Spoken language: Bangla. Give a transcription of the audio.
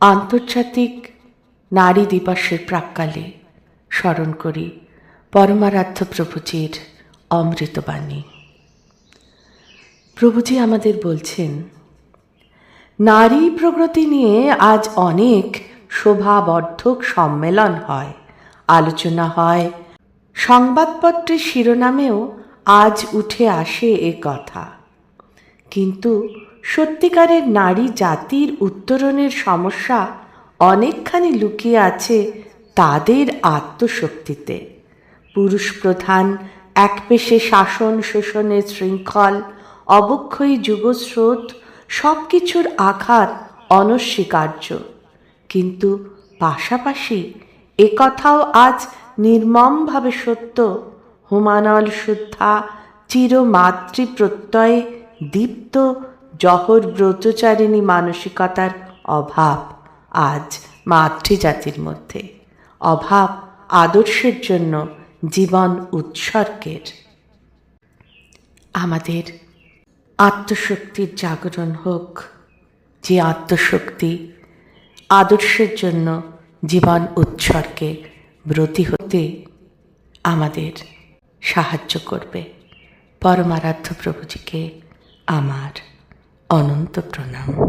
আন্তর্জাতিক নারী দিবসের প্রাক্কালে স্মরণ করি পরমারাধ্য প্রভুজির অমৃতবাণী। প্রভুজি আমাদের বলছেন, নারী প্রগতি নিয়ে আজ অনেক শোভাবর্ধক সম্মেলন হয়। আলোচনা হয়, সংবাদপত্রের শিরোনামেও আজ উঠে আসে এ কথা। কিন্তু সত্যিকারের নারী জাতির উত্তরণের সমস্যা অনেকখানি লুকিয়ে আছে তাদের আত্মশক্তিতে। পুরুষ প্রধান এক পেশে শাসন, শোষণের শৃঙ্খল, অবক্ষয়ী যুগস্রোত সব কিছুর আঘাত অনস্বীকার্য। কিন্তু পাশাপাশি একথাও আজ নির্মমভাবে সত্য হোমানল শুদ্ধা চিরমাতৃ প্রত্যয়ে দীপ্ত জহর ব্রতচারিণী মানসিকতার অভাব আজ মাতৃজাতির মধ্যে। অভাব আদর্শের জন্য জীবন উৎসর্গের। আমাদের আত্মশক্তির জাগরণ হোক, যে আত্মশক্তি আদর্শের জন্য জীবন উৎসর্গে ব্রতী হতে আমাদের সাহায্য করবে। পরমারাধ্য প্রভুজিকে আমার अनंत प्रणाम